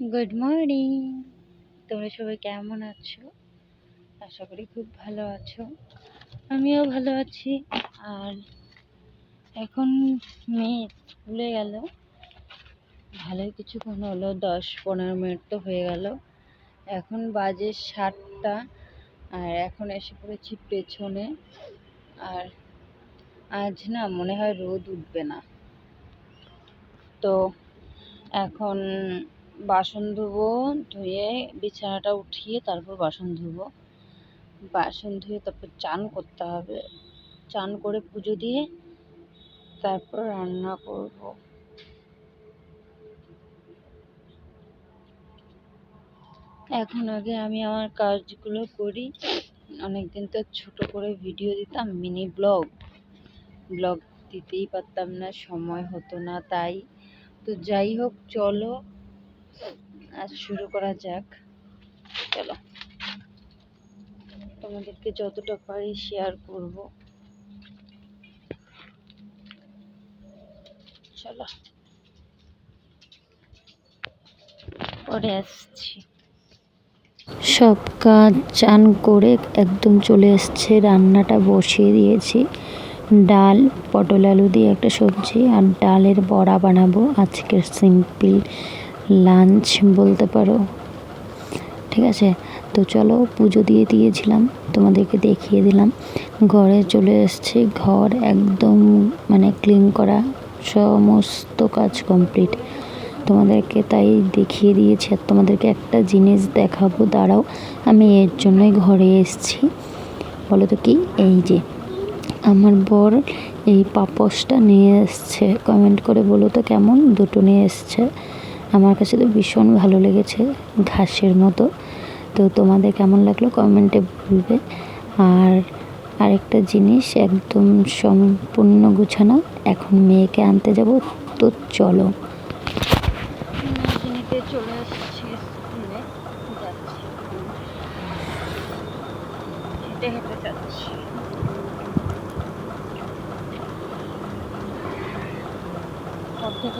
Good morning তোমরা সবাই কেমন আছো? আশা করি খুব ভালো আছো। আমিও ভালো আছি। আর এখন মেয়ে স্কুলে গেল। ভালোই কিছুক্ষণ হলো, দশ পনেরো মিনিট তো হয়ে গেল। এখন বাজে সাতটা, আর এখন এসে পড়েছি পেছনে। আর আজ না মনে হয় রোদ উঠবে না। তো এখন বাসন ধুবো, ধুয়ে বিছানাটা উঠিয়ে তারপর বাসন ধুবো। বাসন ধুয়ে তারপর চান করতে হবে। চান করে পুজো দিয়ে তারপর রান্না করব। এখন আগে আমি আমার কাজগুলো করি। অনেকদিন তো ছোট করে ভিডিও দিতাম, মিনি ব্লগ। ব্লগ দিতেই পারতাম না, সময় হতো না তাই। তো যাই হোক, চলো আজ শুরু করা যাক। চলো। তোমাদেরকে যতটা পারি শেয়ার করব। চলো। পরে আসছি। সব কাজ চান করে একদম চলে এসছে রান্নাটা বসিয়ে দিয়েছি। ডাল, পটল আলু দিয়ে একটা সবজি আর ডালের বড়া বানাবো। আজকের সিম্পল লাঞ্চ বলতে পারো। ঠিক আছে? তো চলো পুজো দিয়ে দিয়েছিলাম, তোমাদেরকে দেখিয়ে দিলাম। ঘরে চলে এসেছি, ঘর একদম মানে ক্লিন করা, সমস্ত কাজ কমপ্লিট তোমাদেরকে তাই দেখিয়ে দিয়েছি আর তোমাদেরকে একটা জিনিস দেখাবো, দাঁড়াও, আমি এর জন্যই ঘরে এসেছি। বলো তো কি? এই যে, আমার বর এই পাপোশটা নিয়ে এসছে। কমেন্ট করে বলো তো কেমন? দুটো নিয়ে এসছে। আমার কাছে তো ভীষণ ভালো লেগেছে ঘাসের মতো। তো তোমাদের কেমন লাগল কমেন্টে বলবে। আর আরেকটা জিনিস একদম সম্পূর্ণ গুছানো, এখন মেয়েকে আনতে যাব, তো চলো।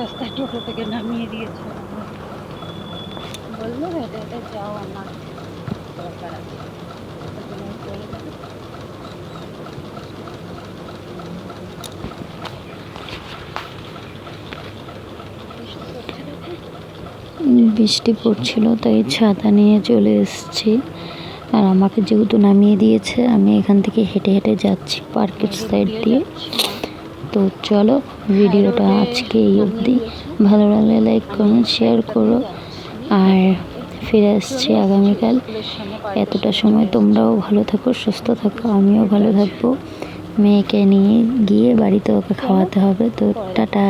রাস্তায় টোটো থেকে নামিয়ে দিয়েছে। বলল হেঁটে হেঁটে যাও আমার দরকার আছে বৃষ্টি পড়ছিল তাই ছাতা নিয়ে চলে এসেছি। আর আমাকে যেহেতু নামিয়ে দিয়েছে আমি এখান থেকে হেঁটে হেঁটে যাচ্ছি পার্কের সাইড দিয়ে। তো চলো ভিডিওটা আজকে এই অবধি। ভালো লাগলে লাইক কমেন্ট শেয়ার করো। আর ফিরে আসছি আগামীকাল। এতটা সময় তোমরাও ভালো থাকো, সুস্থ থাকো, আমিও ভালো থাকব। মেয়েকে নিয়ে গিয়ে বাড়িতে ওকে খাওয়াতে হবে, তো টাটা।